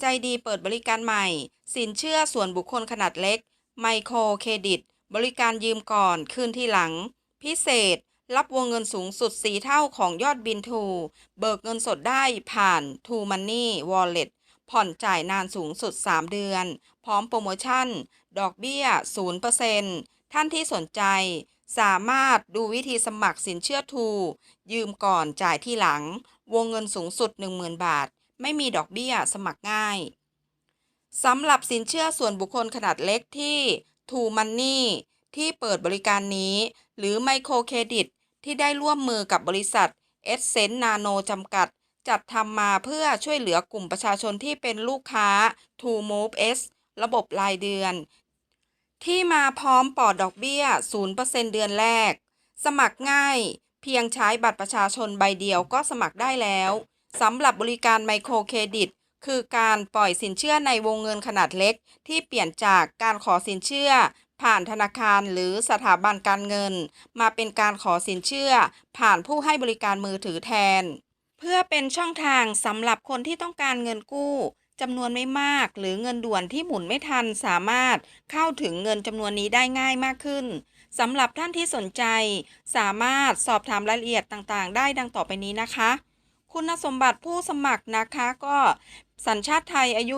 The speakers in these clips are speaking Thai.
ใจดีเปิดบริการใหม่ สินเชื่อส่วนบุคคลขนาดเล็ก ไมโครเครดิต บริการยืมก่อนคืนที่หลัง พิเศษ รับวงเงินสูงสุด 4 เท่าของยอดบินทู เบิกเงินสดได้ผ่าน t ูมันนี่วอลเล็ตผ่อนจ่ายนานสูงสุด 3 เดือน พร้อมโปรโมชั่น ดอกเบี้ย 0%ท่านที่สนใจ สามารถดูวิธีสมัครสินเชื่อทู ยืมก่อนจ่ายที่หลัง วงเงินสูงสุด 10,000 บาท ไม่มีดอกเบี้ยสมัครง่ายสำหรับสินเชื่อส่วนบุคคลขนาดเล็กที่ True Money ที่เปิดบริการนี้ หรือไมโครเครดิตที่ได้ร่วมมือกับบริษัท e s s e n c e Nano จำกัด จัดทำมาเพื่อช่วยเหลือกลุ่มประชาชนที่เป็นลูกค้า True Move S ระบบรายเดือน ที่มาพร้อมปลอดดอกเบี้ย 0%เดือนแรก สมัครง่าย เพียงใช้บัตรประชาชนใบเดียวก็สมัครได้แล้ว สำหรับบริการไมโครเครดิต คือการปล่อยสินเชื่อในวงเงินขนาดเล็ก ที่เปลี่ยนจากการขอสินเชื่อ ผ่านธนาคารหรือสถาบันการเงิน มาเป็นการขอสินเชื่อ ผ่านผู้ให้บริการมือถือแทน เพื่อเป็นช่องทางสำหรับคนที่ต้องการเงินกู้จำนวนไม่มากหรือเงินด่วนที่หมุนไม่ทันสามารถเข้าถึงเงินจำนวนนี้ได้ง่ายมากขึ้นสำหรับท่านที่สนใจ สามารถสอบถามรายละเอียดต่างๆ ได้ดังต่อไปนี้นะคะ คุณสมบัติผู้สมัครนะคะก็สัญชาติไทยอายุ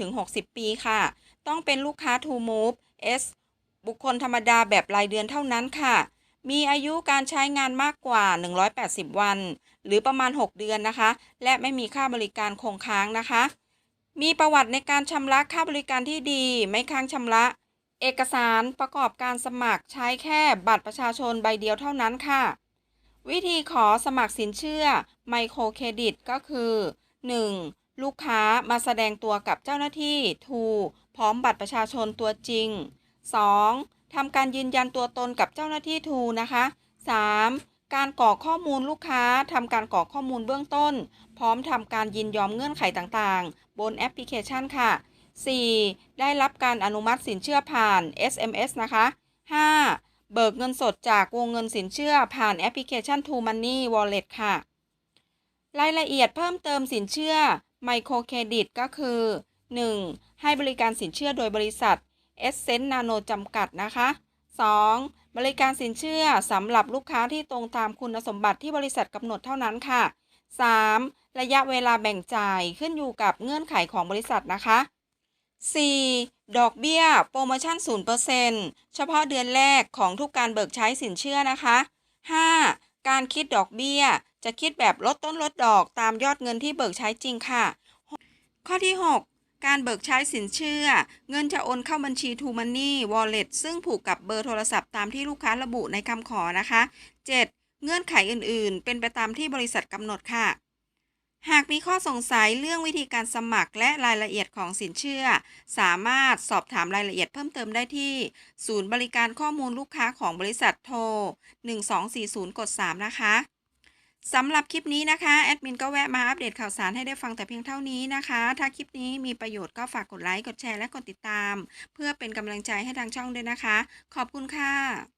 20-60 ปีค่ะ ต้องเป็นลูกค้า True Move S บุคคลธรรมดาแบบรายเดือนเท่านั้นค่ะ มีอายุการใช้งานมากกว่า 180 วัน หรือประมาณ 6 เดือนนะคะ และไม่มีค่าบริการคงค้างนะคะ มีประวัติในการชำระค่าบริการที่ดี ไม่ค้างชำระ เอกสารประกอบการสมัครใช้แค่บัตรประชาชนใบเดียวเท่านั้นค่ะ วิธีขอสมัครสินเชื่อไมโครเครดิตก็คือ 1. ลูกค้ามาแสดงตัวกับเจ้าหน้าที่ทูพร้อมบัตรประชาชนตัวจริง 2. ทำการยืนยันตัวตนกับเจ้าหน้าที่ทูนะคะ 3. การกรอกข้อมูลลูกค้าทำการกรอกข้อมูลเบื้องต้น พร้อมทำการยินยอมเงื่อนไขต่างๆ บนแอปพลิเคชันค่ะ 4. ได้รับการอนุมัติสินเชื่อผ่าน SMS นะคะ 5. เบิกเงินสดจากวงเงินสินเชื่อผ่านแอปพลิเคชัน True Money Wallet ค่ะ รายละเอียดเพิ่มเติมสินเชื่อไมโครเครดิตก็คือ 1. ให้บริการสินเชื่อโดยบริษัท e s s e n c e Nano จำกัดนะคะ 2. บริการสินเชื่อสำหรับลูกค้าที่ตรงตามคุณสมบัติที่บริษัทกำหนดเท่านั้นค่ะ 3. ระยะเวลาแบ่งจ่ายขึ้นอยู่กับเงื่อนไขของบริษัทนะคะ 4. ดอกเบี้ย โปรโมชั่น 0%เฉพาะเดือนแรกของทุกการเบิกใช้สินเชื่อนะคะ 5. การคิดดอกเบี้ย จะคิดแบบลดต้นลดดอกตามยอดเงินที่เบิกใช้จริงค่ะ ข้อที่ 6 การเบิกใช้สินเชื่อ เงินจะโอนเข้าบัญชี t ูมันนี่วอลเล็ตซึ่งผูกกับเบอร์โทรศัพท์ตามที่ลูกค้าระบุในคำขอนะคะ 7. เงื่อนไขอื่น ๆ เป็นไปตามที่บริษัทกำหนดค่ะ หากมีข้อสงสัยเรื่องวิธีการสมัครและรายละเอียดของสินเชื่อ สามารถสอบถามรายละเอียดเพิ่มเติมได้ที่ ศูนย์บริการข้อมูลลูกค้าของบริษัทโทร 1240 กด 3 นะคะสำหรับคลิปนี้นะคะ แอดมินก็แวะมาอัปเดตข่าวสารให้ได้ฟังแต่เพียงเท่านี้นะคะ ถ้าคลิปนี้มีประโยชน์ก็ฝากกดไลค์ กดแชร์และกดติดตาม เพื่อเป็นกำลังใจให้ทางช่องด้วยนะคะ ขอบคุณค่ะ